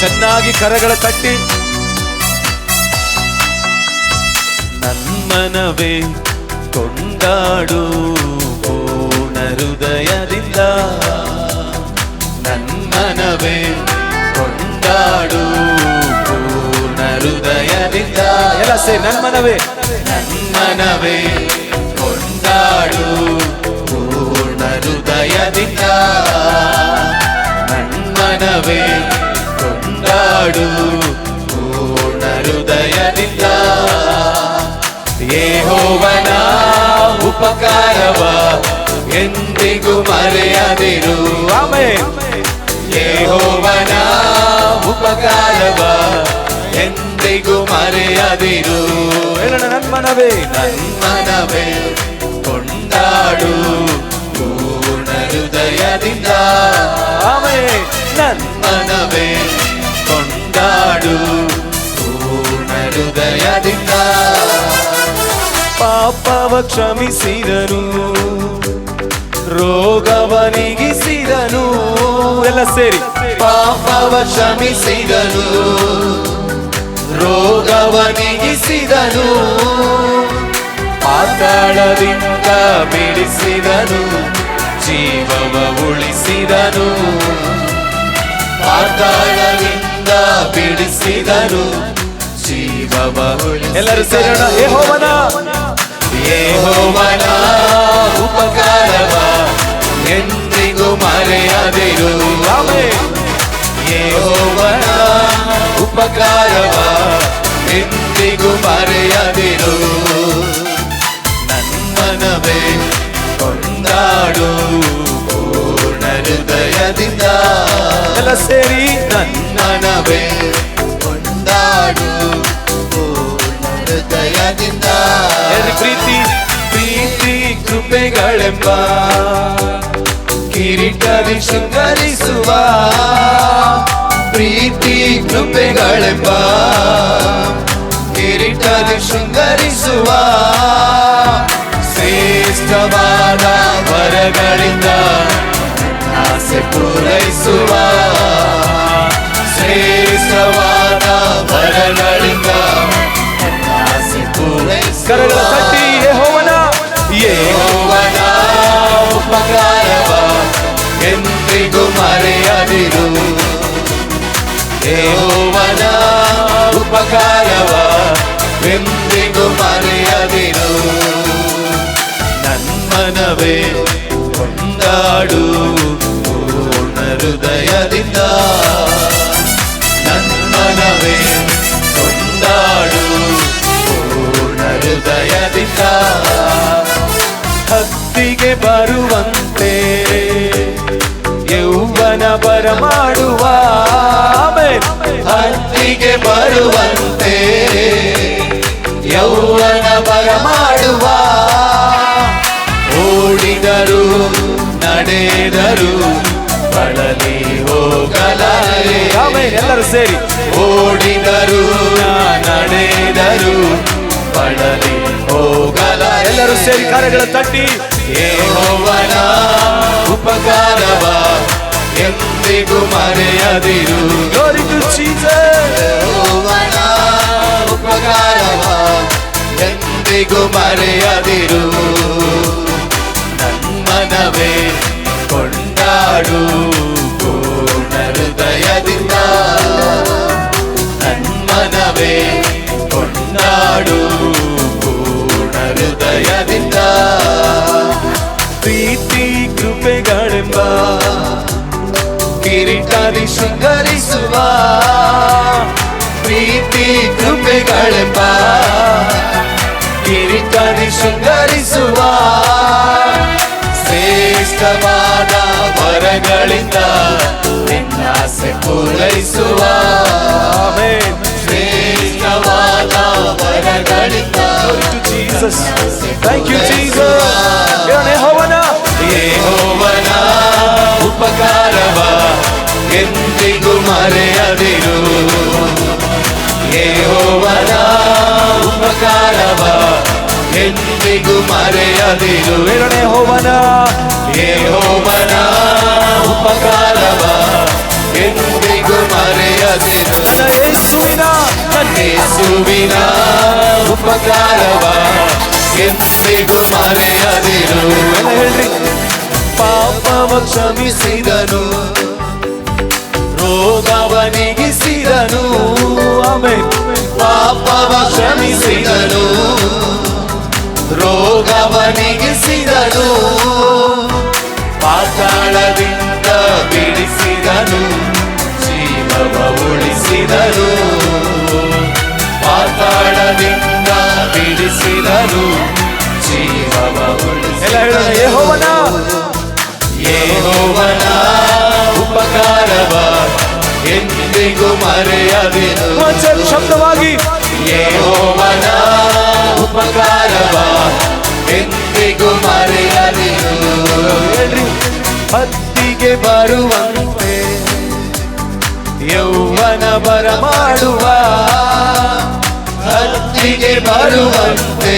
ಚೆನ್ನಾಗಿ ಕರಗಳ ತಟ್ಟಿ ನನ್ಮನವೇ ಕೊಂಡಾಡು ಪೂರ್ಣ ಹೃದಯದಿಂದ. ನನ್ಮನವೇ ಕೊಂಡಾಡು ಪೂರ್ಣ ಹೃದಯದಿಂದ. ಎಲ್ಲ ಸೇ ನನ್ಮನವೇ. ನನ್ಮನವೇ ಉಪಕಾರವ ಎಂದಿಗೂ ಮರೆಯದಿರು. ಆಮೇಲೆ ಯೆಹೋವನ ಉಪಕಾರವ ಎಂದಿಗೂ ಮರೆಯದಿರು. ಹೇಳೋಣ ನನ್ಮನವೇ ನನ್ಮನವೇ ಕೊಂಡಾಡು ಪೂರ್ಣ ಹೃದಯದಿಂದ. ಆಮೇಲೆ ನನ್ಮನವೇ ಕೊಂಡಾಡು ಪಾಪವ ಕ್ಷಮಿಸಿದನು, ರೋಗವನಿಗಿಸಿದನು. ಎಲ್ಲ ಸೇರಿ. ಪಾಪವ ಕ್ಷಮಿಸಿದನು, ರೋಗವನಿಗಿಸಿದನು. ಪಾತಾಳದಿಂದ ಬಿಡಿಸಿದನು, ಜೀವವ ಉಳಿಸಿದನು. ಪಾತಾಳದಿಂದ ಬಿಡಿಸಿದನು, ಜೀವವ ಉಳಿಸಿದನು. ಎಲ್ಲರೂ ಸೇರೋಣ ಯೆಹೋವನ ಯೆಹೋವನ ಉಪಕಾರವ ಎಂದಿಗೂ ಮರೆಯದಿರು ಯೆಹೋವನ ಉಪಕಾರವ ಎಂದಿಗೂ ಮರೆಯದಿರು ನನ್ಮನವೇ ಕೊಂಡಾಡು ಪೂರ್ಣ ಹೃದಯದಿಂದ ಎಲ್ಲ ಸೇರಿ ನನ್ನನವೇ ಕೃಪೆಗಳೆಂಬ ಕಿರೀಟದಿ ಶೃಂಗರಿಸುವ ಪ್ರೀತಿ ಕೃಪೆಗಳೆಂಬ ಕಿರೀಟದಿ ಶೃಂಗರಿಸುವ ಶ್ರೇಷ್ಠವಾದ ವರಗಳಿಂದ ಆಸೆ ಪೂರೈಸುವ ಶ್ರೇಷ್ಠವಾದ ವರಗಳಿಂದ ಆಸೆ ಪೂರೈಸುವ. ಎಂದಿಗೂ ಮರೆಯದಿರು. ನನ್ಮನವೇ ಕೊಂಡಾಡು ಪೂರ್ಣ ಹೃದಯದಿಂದ. ನನ್ಮನವೇ ಕೊಂಡಾಡು ಪೂರ್ಣ ಹೃದಯದಿಂದ. ಹತ್ತಿಗೆ ಬರುವಂತೆ ಯೌವನ ಬರಮಾಡುವ ಹತ್ತಿಗೆ ಬರುವಂತೆ ಯೌವನ ಬರಮಾಡುವ. ಓಡಿದರು ನಡೆದರು ಬಳಲಿ ಹೋಗಲಾರೆ. ಎಲ್ಲರೂ ಸೇರಿ. ಓಡಿದರು ನಡೆದರು ಬಳಲಿ ಹೋಗಲ ಎಲ್ಲರೂ ಸೇರಿ ಕಾರ್ಯಗಳ ತಟ್ಟಿ. ಯೆಹೋವನ ಉಪಕಾರವ ಎಂದಿಗೂ ಮರೆಯದಿರು. ಗೋರಿ. ಯೆಹೋವನ ಉಪಕಾರವ ಎಂದಿಗೂ ಮರೆಯದಿರು ನನ್ಮನವೇ ಕೊಂಡಾಡು ಪೂರ್ಣ ಹೃದಯದಿಂದ ನನ್ಮನವೇ ಕೊಂಡಾಡು ಪೂರ್ಣ ಹೃದಯದಿಂದ ಪ್ರೀತಿ ಕೃಪೆಗಳೆಂಬ ಕಿರೀಟದಿ ಶೃಂಗರಿಸುವ ಪ್ರೀತಿ ಕೃಪೆಗಳೆಂಬ ಕಿರಿಕರಿ ಶೃಂಗರಿಸುವ ಶ್ರೇಷ್ಠವಾದ ವರಗಳಿಂದ ನಿನ್ನಾಸೆ ಪೂರೈಸುವ. ಶ್ರೇಷ್ಠವಾದ ವರಗಳಿಂದ ಜೀಸಸ್ ಥ್ಯಾಂಕ್ ಯು ಜೀಸಸ್ ಯೆಹೋವನ. ಯೆಹೋವನ ಉಪಕಾರವ ಎಂದಿಗೂ ಮರೆಯದಿರು. ಯೆಹೋವನ ಉಪಕಾರವ ಎಂದಿಗೂ ಮರೆಯದಿರು ಎರಡನೇ ಹೋವನ ಯೆಹೋವನ ಉಪಕಾರವ ಎಂದಿಗೂ ಮರೆಯ ಮರೆಯದಿರು ನನ್ನ ಯೇಸುವಿನ ಯೇಸುವಿನ ಉಪಕಾರವ ಎಂದಿಗೂ ಮರೆಯದಿರು ಎಲ್ಲ ಹೇಳ್ರಿ ಪಾಪವ ಕ್ಷಮಿಸಿದನು ರೋಗವ ನೀಗಿಸಿದನು ಆಮೇಲೆ ಪಾಪವ ಕ್ಷಮಿಸಿದನು. ರೋಗವ ನೀಗಿಸಿದನು ಪಾತಾಳದಿಂದ ಬಿಡಿಸಿದನು. ಜೀವವ ಉಳಿಸಿದನು. ಪಾತಾಳದಿಂದ ಬಿಡಿಸಿದನು. ಜೀವವ ಎಲ್ಲ ಎಂದಿಗೂ ಮರೆಯದಿರು ಮಚ್ಚರ್ ಶಬ್ದವಾಗಿ. ಯೆಹೋವನ ಉಪಕಾರವ ಎಂದಿಗೂ ಮರೆಯದಿರು ಹೇಳ್ರಿ. ಹತ್ತಿಗೆ ಬರುವಂತೆ ಯೌವನ ಬರಮಾಡುವ. ಹತ್ತಿಗೆ ಬರುವಂತೆ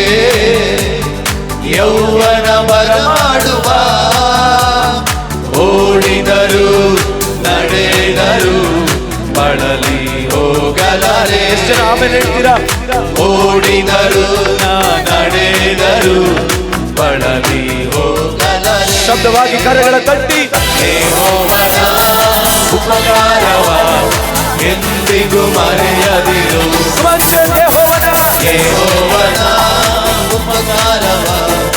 ಯೌವನ ಬರಮಾಡುವ. ಹೋಗಲಾರೆ ಎಷ್ಟು ಜನ ಆಮೇಲೆ ಹೇಳ್ತೀರಾ? ಓಡಿದರು ನಡೆದರು. ಬಳಲಿ ಹೋಗಲಾರೆ ಶಬ್ದವಾಗಿ ಕರೆಗಳ ತಟ್ಟಿ. ಉಪಕಾರವ. ಎಂದಿಗೂ ಮರೆಯದಿರು. ವಾಚನ ಯೆಹೋವನ ಯೆಹೋವನ ಉಪಕಾರವ.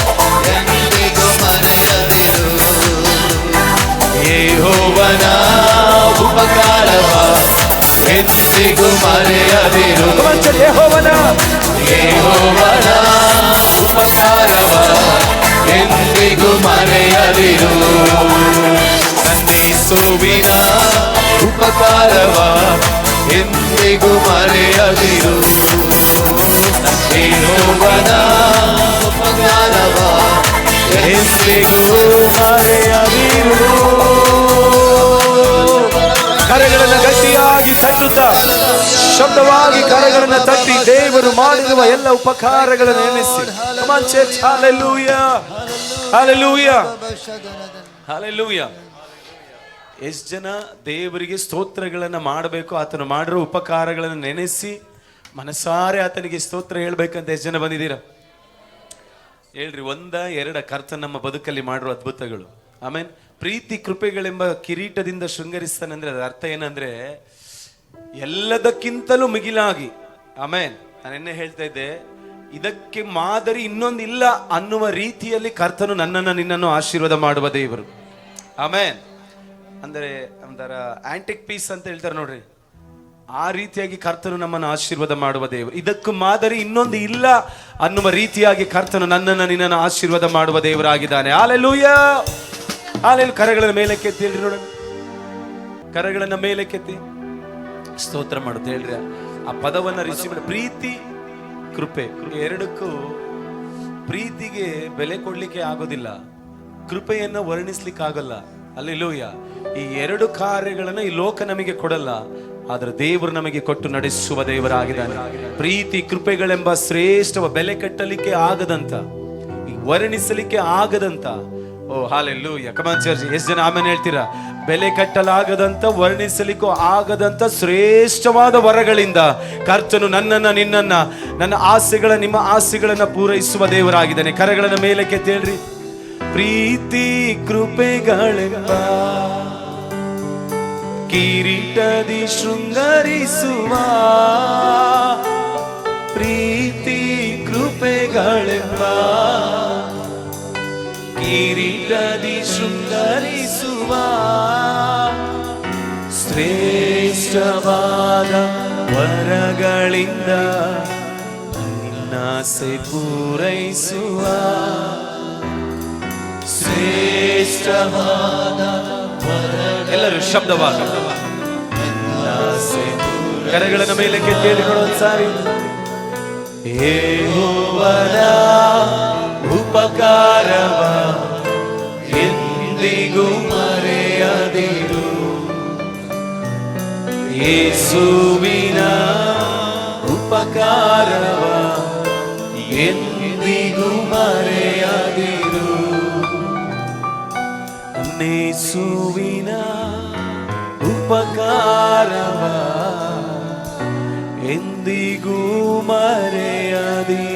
ಎಂದಿಗೂ ಮರೆಯದಿರು. ಯೆಹೋವನ. ಯೆಹೋವನ ಉಪಕಾರವ ಎಂದಿಗೂ ಮರೆಯದಿರು. ನನ್ನೇಸುವಿನ ಉಪಕಾರವ ಎಂದಿಗೂ ಮರೆಯದಿರು. ಯೆಹೋವನ ಉಪಕಾರವ ಎಂದಿಗೂ ಮರೆಯದಿರು. ಕರೆಗಳನ್ನು ತಟ್ಟುತ್ತಾ ಶಬ್ದವಾಗಿ ಕರಗಳನ್ನು ತಟ್ಟಿ ದೇವರು ಮಾಡಿರುವ ಎಲ್ಲ ಉಪಕಾರಗಳನ್ನು ಎಣಿಸಿ ಎಷ್ಟು ಜನ ದೇವರಿಗೆ ಸ್ತೋತ್ರಗಳನ್ನು ಮಾಡಬೇಕು, ಆತನು ಮಾಡಿರೋ ಉಪಕಾರಗಳನ್ನು ನೆನೆಸಿ ಮನಸಾರೆ ಆತನಿಗೆ ಸ್ತೋತ್ರ ಹೇಳ್ಬೇಕಂತ ಎಷ್ಟು ಜನ ಬಂದಿದ್ದೀರಾ? ಹೇಳ್ರಿ, ಒಂದ, ಎರಡ ಕರ್ತ ನಮ್ಮ ಬದುಕಲ್ಲಿ ಮಾಡಿರೋ ಅದ್ಭುತಗಳು. ಆಮೇನ್ ಪ್ರೀತಿ ಕೃಪೆಗಳೆಂಬ ಕಿರೀಟದಿಂದ ಶೃಂಗರಿಸ್ತಾನೆ ಅಂದ್ರೆ ಅದರ ಅರ್ಥ ಏನಂದ್ರೆ ಎಲ್ಲದಕ್ಕಿಂತಲೂ ಮಿಗಿಲಾಗಿ. ಆಮೇನ್ ನಾನು ಎನ್ನೆ ಹೇಳ್ತಾ ಇದ್ದೆ, ಇದಕ್ಕೆ ಮಾದರಿ ಇನ್ನೊಂದಿಲ್ಲ ಅನ್ನುವ ರೀತಿಯಲ್ಲಿ ಕರ್ತನು ನನ್ನನ್ನು ನಿನ್ನನ್ನು ಆಶೀರ್ವಾದ ಮಾಡುವ ದೇವರು. ಆಮೇನ್, ಅಂದರೆ ಒಂಥರ ಆಂಟಿಕ್ ಪೀಸ್ ಅಂತ ಹೇಳ್ತಾರೆ ನೋಡ್ರಿ. ಆ ರೀತಿಯಾಗಿ ಕರ್ತನು ನಮ್ಮನ್ನು ಆಶೀರ್ವಾದ ಮಾಡುವ ದೇವರು. ಇದಕ್ಕೂ ಮಾದರಿ ಇನ್ನೊಂದು ಇಲ್ಲ ಅನ್ನುವ ರೀತಿಯಾಗಿ ಕರ್ತನು ನನ್ನನ್ನು ನಿನ್ನನ್ನು ಆಶೀರ್ವಾದ ಮಾಡುವ ದೇವರಾಗಿದ್ದಾನೆ. ಆಲೆಲ್ಲೂಯ ಆಲೆಲ್ ಕರೆಗಳ ಮೇಲೆ ಕೆತ್ತಿ ಹೇಳ್ರಿ ನೋಡೋಣ. ಕರೆಗಳನ್ನ ಮೇಲೆ ಕೆತ್ತಿ. ಸ್ತೋತ್ರ ಮಾಡುತ್ತೆ ಹೇಳ್ರಿ, ಆ ಪದವನ್ನು ರಿಸೀವ್ ಪ್ರೀತಿ, ಕೃಪೆ. ಎರಡಕ್ಕೂ ಪ್ರೀತಿಗೆ ಬೆಲೆ ಕೊಡ್ಲಿಕ್ಕೆ ಆಗೋದಿಲ್ಲ. ಕೃಪೆಯನ್ನು ವರ್ಣಿಸ್ಲಿಕ್ಕೆ ಆಗಲ್ಲ ಅಲ್ಲಿಲೂಯ ಈ ಎರಡು ಕಾರ್ಯಗಳನ್ನು ಈ ಲೋಕ ನಮಗೆ ಕೊಡಲ್ಲ. ಆದರೆ ದೇವರು ನಮಗೆ ಕೊಟ್ಟು ನಡೆಸುವ ದೇವರಾಗಿದ್ದಾನೆ. ಪ್ರೀತಿ, ಕೃಪೆಗಳೆಂಬ ಶ್ರೇಷ್ಠವ ಬೆಲೆ ಕಟ್ಟಲಿಕ್ಕೆ ಆಗದಂತ ವರ್ಣಿಸಲಿಕ್ಕೆ ಆಗದಂತ ಓ ಹಾಲೆಲ್ಲು ಯಕಮಾನ್ ಚರ್ಚ್ ಎಷ್ಟು ಜನ ಆಮೇಲೆ ಹೇಳ್ತೀರಾ? ಬೆಲೆ ಕಟ್ಟಲಾಗದಂತ, ವರ್ಣಿಸಲಿಕ್ಕೂ ಆಗದಂತ, ಶ್ರೇಷ್ಠವಾದ ವರಗಳಿಂದ ಕರ್ತನು ನನ್ನನ್ನ, ನಿನ್ನನ್ನ, ನನ್ನ ಆಸೆಗಳ, ನಿಮ್ಮ ಆಸೆಗಳನ್ನು ಪೂರೈಸುವ ದೇವರಾಗಿದ್ದಾನೆ. ಕರೆಗಳನ್ನ ಮೇಲಕ್ಕೆ ತೇಳ್ರಿ. ಪ್ರೀತಿ ಕೃಪೆಗಳೆಂಬ ಕಿರೀಟದಿ ಶೃಂಗರಿಸುವ ಪ್ರೀತಿ ಕೃಪೆಗಳೆಂಬ ಕಿರೀಟದಿ ಶೃಂಗರಿಸುವ ಶ್ರೇಷ್ಠವಾದ ವರಗಳಿಂದ ನಿನ್ನಾಸೆ ಪೂರೈಸುವ ಶ್ರೇಷ್ಠವಾದ ಎಲ್ಲರೂ ಶಬ್ದವಾದ ಕರೆಗಳನ್ನ ಮೇಲೆ ಕೆತ್ತೇಳಿಕೊಳ್ಳೋ ಸಾರಿ. ಯೆಹೋವನ ಉಪಕಾರವ ಎಂದಿಗೂ ಮರೆಯದಿರು. ಯೇಸುವಿನ ಉಪಕಾರವ ಎಂದಿಗೂ ಮರೆಯದಿರು. ನೇಸುವಿನ ಉಪಕಾರವ ಎಂದಿಗೂ ಮರೆಯದಿರು.